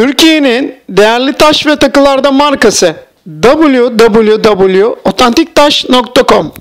Türkiye'nin değerli taş ve takılarda markası www.otantiktaş.com